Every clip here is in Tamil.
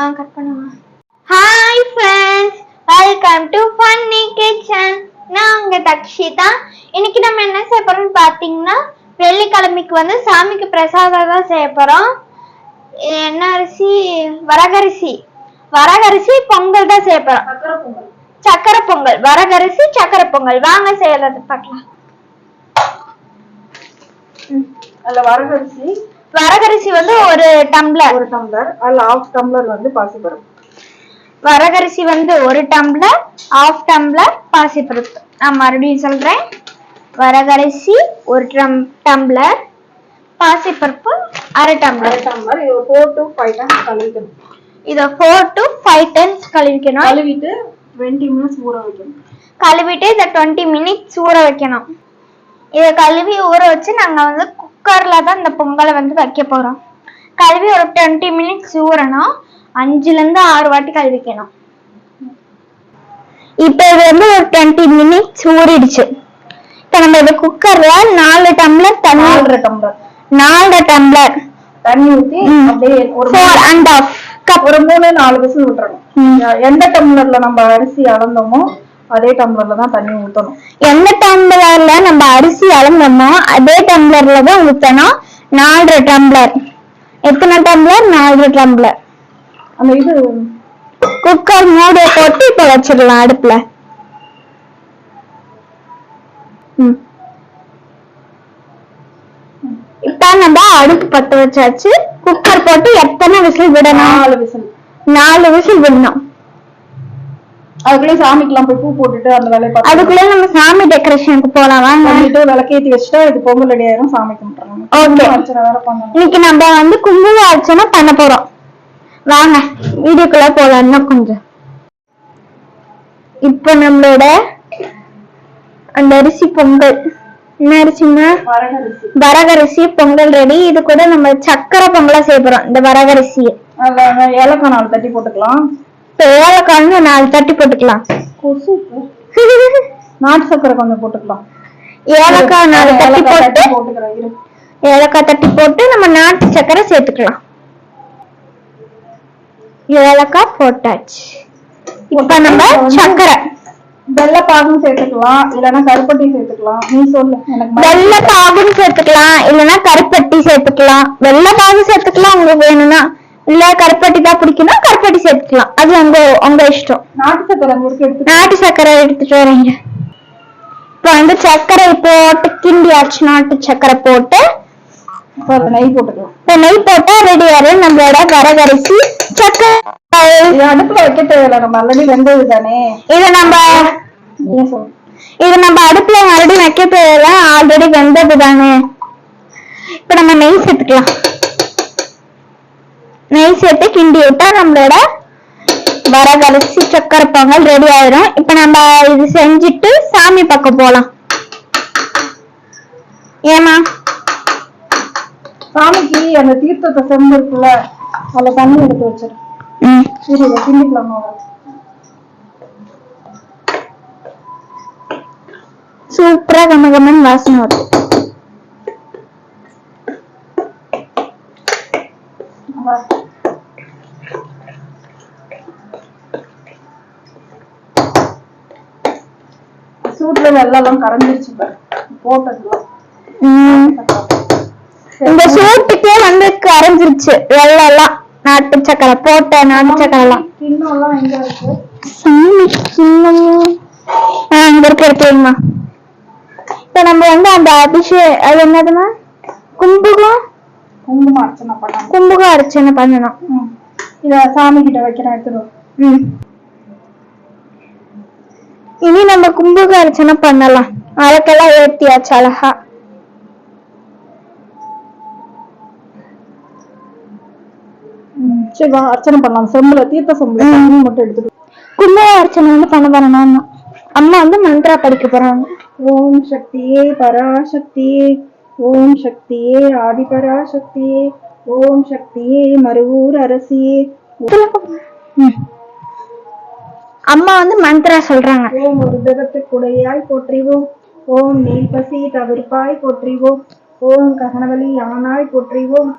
ஆ கட் பண்ணுங்க. Hi friends welcome to funny kitchen நான் உங்க தக்ஷிதா. இன்னைக்கு நம்ம என்ன செய்ய போறோம்னு பார்த்தீங்கன்னா வெள்ளிக்கிழமைக்கு வந்து சாமிக்கு பிரசாதம் தான் செய்ய போறோம். என்ன அரிசி? வரகரிசி. வரகரிசி பொங்கல் தான் செய்ய போறோம். சக்கரை பொங்கல். வரகரிசி சக்கரை பொங்கல். வாங்க செய்யறது பார்க்கலாம். அதுல வரகரிசி வரகரிசி வந்து ஒரு டம்ளர். ஒரு டம்ளர். அதுல ஆஃப் டம்ளர் வந்து பாசிப்பருப்பு. வரகரிசி வந்து ஒரு டம்ளர் ஆஃப் டம்ளர் பாசிப்பருப்பு. நான் மறுபடியும் சொல்றேன். வரகரிசி ஒரு டம் டம்ளர் பாசிப்பருப்பு அரை டம்ளர். டம்ளர். இது ஃபோர் டு ஃபைவ் டைம்ஸ் கழுவிக்கணும். இதை ஃபோர் டு ஃபைவ் டைம்ஸ் கழுவிக்கணும். கழுவிட்டு டுவெண்ட்டி மினிட்ஸ் ஊற வைக்கணும். கழுவிட்டு இதை டுவெண்ட்டி மினிட்ஸ் ஊற வைக்கணும். இதை கழுவி ஊற வச்சு நாங்கள் வந்து குக்கரில் தான் இந்த பொங்கலை வந்து வைக்க போகிறோம் கழுவி ஒரு டுவெண்ட்டி மினிட்ஸ் ஊறணும். அஞ்சுலேருந்து ஆறு வாட்டி கழுவிக்கணும். இப்போ இது வந்து ஒரு டுவெண்ட்டி மினிட்ஸ் ஊறிடுச்சு. இப்போ நம்ம இது குக்கரில் நாலு டம்ளர் தண்ணி டம்ளர் நாலு டம்ளர் தண்ணி ம். அப்படியே ஒரு ஃபோர் அண்ட் ஆஃப் கப் ஒரு மூணு நாலு விசில் விட்டுறணும். எந்த டம்ளர்ல நம்ம அரிசி அளந்தோமோ அதே டம்ளர்ல தான் தண்ணி ஊத்தணும். எந்த டம்ளர்ல நம்ம அரிசி அளந்தோமோ அதே டம்ளர்ல தான் ஊத்தணும். நாலரை டம்ளர் எத்தனை டம்ளர் நாலரை டம்ளர் அந்த இது குக்கர் மூடிய போட்டு இப்ப வச்சிடலாம் அடுப்புல. இப்ப நம்ம அடுப்பு பத்த வச்சாச்சு. குக்கர் போட்டு எத்தனை விசில் விடணும்? நாலு விசில். நாலு விசில் விடணும். அதுக்குள்ளே சாமிக்கெல்லாம் போய் பூ போட்டுட்டு அந்த வேலையை பார்த்து அதுக்குள்ள நம்ம சாமி டெக்கரேஷனுக்கு போலாம் வாங்க. பண்ணிட்டு விளக்கேத்தி வச்சுட்டா இது பொங்கல் ரெடி ஆயிரும் சாமி கும்பிட்டுறாங்க ஓகே. அர்ச்சனை வேற பண்ணணும். இன்னைக்கு நம்ம வந்து குங்கும அர்ச்சனை பண்ண போறோம். வாங்க வீடியோக்குள்ள போலாம் இன்னும் கொஞ்சம். இப்ப நம்மளோட அந்த அரிசி பொங்கல். என்ன அரிசிங்க வரகரிசி. பொங்கல் ரெடி. இது கூட நம்ம சக்கரை பொங்கலா செய்ய போறோம் இந்த வரகரிசி அதுல ஏலக்காய் நாலு தட்டி போட்டுக்கலாம். இப்ப ஏலக்காய்னு நாலு தட்டி போட்டுக்கலாம். நாட்டு சக்கரை கொஞ்சம் போட்டுக்கலாம். ஏலக்காய் நாலு தட்டி ஏலக்காய் போட்டு. ஏலக்காய் தட்டி போட்டு நம்ம நாட்டு சக்கரை சேர்த்துக்கலாம். ஏலக்காய் போட்டாச்சு. இப்ப நம்ம சக்கரை வெள்ளை பாகும் சேர்த்துக்கலாம் இல்லைன்னா கருப்பட்டி சேர்த்துக்கலாம். நீ சொல்லு எனக்கு ம- வெள்ளை பாகும் சேர்த்துக்கலாம் இல்லைன்னா கருப்பட்டி சேர்த்துக்கலாம். வெள்ளை பாகு சேர்த்துக்கலாம் உங்களுக்கு வேணும்னா. இல்ல கருப்பட்டி தான் பிடிக்கும்னா கருப்பட்டி சேர்த்துக்கலாம். அது உங்க உங்க இஷ்டம். நாட்டு சக்கரை நாட்டு சர்க்கரை எடுத்துட்டு வரீங்க. இப்ப வந்து சர்க்கரை போட்டு கிண்டியாச்சு நாட்டு சர்க்கரை போட்டு நெய் போட்டுக்கலாம். இப்ப நெய் போட்டா ரெடி ஆயிரும் நம்மளோட வரகரிசி சர்க்கரை. இது அடுப்புல வைக்க தேவையில்ல. நம்ம ஆல்ரெடி வெந்தது தானே. இதை நம்ம இது நம்ம அடுப்புல மறுபடியும் வைக்க தேவையில்ல. ஆல்ரெடி வெந்தது தானே. இப்ப நம்ம நெய் சேர்த்துக்கலாம். நெய் சேர்த்து கிண்டி விட்டா நம்மளோட வரகரிசி சக்கரை பொங்கல் ரெடி ஆயிரும். இப்ப நம்ம இது செஞ்சுட்டு சாமி பக்கம் போலாம். ஏமா சாமிக்கு அந்த தீர்த்தத்தை செம்பு இருக்குல்ல அதுல தண்ணி எடுத்து வச்சிரு. கிண்டிக்கலாமா சூப்பரா கமகமன் வாசனை வருது. சூட்ல வெள்ளம் கரைஞ்சிருச்சு பாரு. போட்டதுலாம். இந்த சூட்டுக்கே வந்து கரைஞ்சிருச்சு. வெள்ளம் எல்லாம் நாட்டு சக்கரை போட்ட நாட்டு சக்கரை எல்லாம் கிண்ணம் எல்லாம் எங்க இருக்கு? சாமி ஆ அங்க இருக்க இப்ப நம்ம வந்து அந்த அபிஷே அது என்னதுன்னா கும்புகம்? குங்குமம் அர்ச்சனை பண்ணாங்க கும்புகம் அர்ச்சனை பண்ணணும். இத சாமி கிட்ட வைக்கிறேன் எடுத்துடும் ம். இனி நம்ம கும்புக அர்ச்சனை பண்ணலாம். அழகெல்லாம் ஏத்தியாச்சு அழகா. சரி அர்ச்சனை பண்ணலாம். செம்புல தீர்த்த செம்புல மட்டும் எடுத்துட்டு கும்புக அர்ச்சனை வந்து பண்ண போறோம் நான் அம்மா வந்து மந்திரா படிக்க போறாங்க. ஓம் சக்தியே பராசக்தியே ஓம் சக்தியே ஆதிபராசக்தியே ஓம் சக்தியே மருவூர் அரசியே. அம்மா வந்து மந்திரா சொல்றாங்க. ஓம் ஒரு குடையாய் போற்றிவோம். ஓம் நீல்பசி தவிர்ப்பாய் போற்றிவோம். ஓம் ககனவலி யானாய் போற்றிவோம்.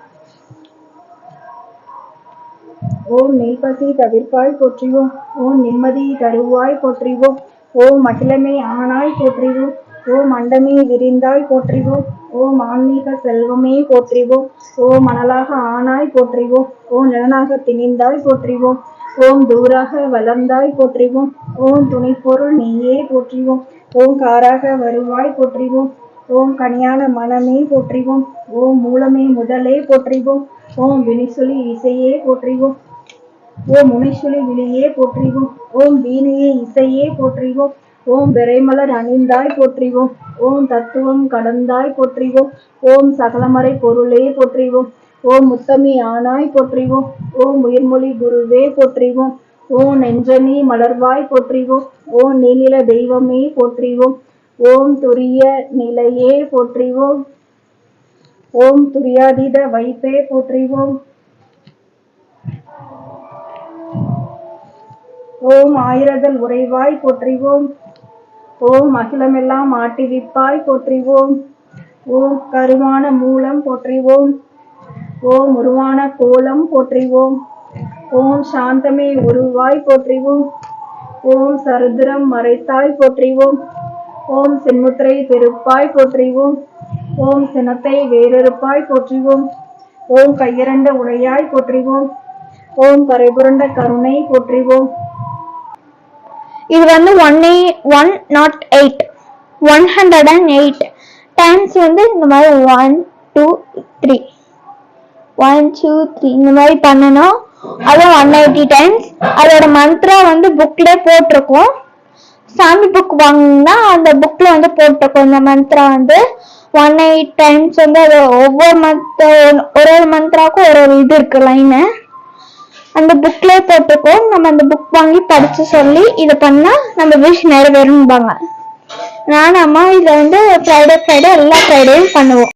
ஓம் நெய்பசி தவிர்ப்பாய் போற்றிவோம். ஓம் நிம்மதி தருவாய் போற்றிவோம். ஓம் அகிலமே ஆனாய் போற்றிவோம். ஓம் அண்டமே விரிந்தாய் போற்றிவோம். ஓம் ஆன்மீக செல்வமே போற்றிவோம். ஓம் மணலாக ஆனாய் போற்றிவோம். ஓம் நிலனாக திணிந்தாய் போற்றிவோம். ஓம் தூராக வளர்ந்தாய் போற்றிவோம் ஓம் துணைப்பொருள் நீயே போற்றிவோம் ஓம் காராக வருவாய் போற்றிவோம் ஓம் கனியான மனமே போற்றிவோம் ஓம் மூலமே முதலே போற்றிவோம் ஓம் வினிசுலி இசையே போற்றிவோம் ஓம் முனிசுலி விழியே போற்றிவோம் ஓம் வீணையே இசையே போற்றிவோம் ஓம் விரைமலர் அணிந்தாய் போற்றிவோம் ஓம் தத்துவம் கடந்தாய் போற்றிவோம் ஓம் சகலமறை பொருளே போற்றிவோம் ஓ முத்தமி ஆனாய் போற்றிவோம். ஓ உயிர்மொழி குருவே போற்றிவோம். ஓ நெஞ்சனி மலர்வாய் போற்றிவோம். ஓ நீலில தெய்வமே போற்றிவோம். ஓம் துரிய நிலையே போற்றிவோம். ஓம் துரியாதீத வைப்பே போற்றிவோம். ஓம் ஆயிரதல் உறைவாய் போற்றிவோம். ஓம் அகிலமெல்லாம் ஆட்டிவிப்பாய் போற்றிவோம். ஓம் கருமான மூலம் போற்றிவோம். ஓம் உருவான கோலம் போற்றிவோம். ஓம் சாந்தமே உருவாய் போற்றிவோம். ஓம் சருத்திரம் மறைத்தாய் போற்றிவோம். ஓம் செம்முத்திரை பெருப்பாய் போற்றிவோம். ஓம் சினத்தை வேறறுப்பாய் போற்றிவோம். ஓம் கையிரண்ட உடையாய் போற்றிவோம். ஓம் கரைபுரண்ட கருணை போற்றிவோம். இது வந்து one one nought eight. One hundred and eight. Times வந்து இந்த மாதிரி one two three. One two three இந்த மாதிரி பண்ணணும். அதுவும் ஒன் எயிட்டி டைம்ஸ் அதோட மந்த்ரா வந்து புக்ல போட்டிருக்கோம். சாமி புக் வாங்கினா அந்த புக்ல வந்து போட்டிருக்கோம். இந்த மந்த்ரா வந்து ஒன் எயிட் டைம்ஸ் வந்து அது ஒவ்வொரு மந்த் ஒரு ஒரு மந்த்ராக்கும் ஒரு ஒரு இது இருக்கு லைனு அந்த புக்லயே போட்டிருக்கோம். நம்ம அந்த புக் வாங்கி படிச்சு சொல்லி இதை பண்ணா நம்ம விஷ் நிறைவேறும்பாங்க. நானும் அம்மா இதை வந்து ஃப்ரைடே ஃப்ரைடே எல்லா ஃப்ரைடேயும் பண்ணுவோம்.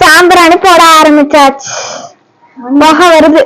சாம்பிராணி போட ஆரம்பிச்சாச்சு. முகம் வருது.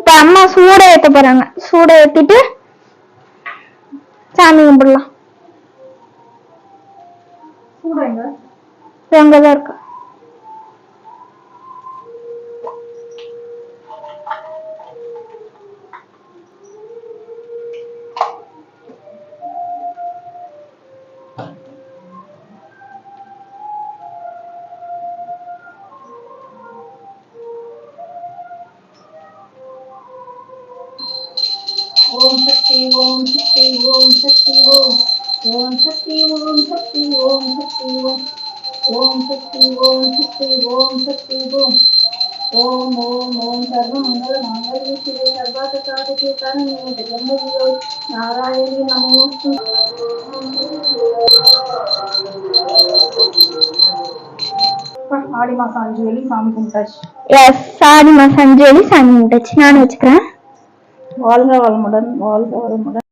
இப்ப அம்மா சூட ஏத்த போறாங்க. சூட ஏத்திட்டு சாமி கும்பிடலாம். சூடாங்க அங்கதான் இருக்கு? ஓம் சக்தி ஓம் சக்தி ஓம் ஓம் சக்தி ஓம் சக்தி ஓம் சக்தி ஓம் ஓம் சக்தி ஓம் சக்தி ஓம் சக்தி ஓம் ஓம் ஓம் ஓம் சர்வமங்கல மாங்கல்யே சிவே சர்வார்த்த சாதகே சரண்யே ஜெகம்பதியோ நாராயணி நமோஸ்து ஆடி மாசம் அஞ்சு வெள்ளி சாமி கும்பிட்டாச்சு எஸ் சாரி மா சஞ்சலி சாமி கும்பிட்டாச்சு நானும் வச்சுக்கிறேன் வாழ்க வளமுடன் வாழ்க வளமுடன்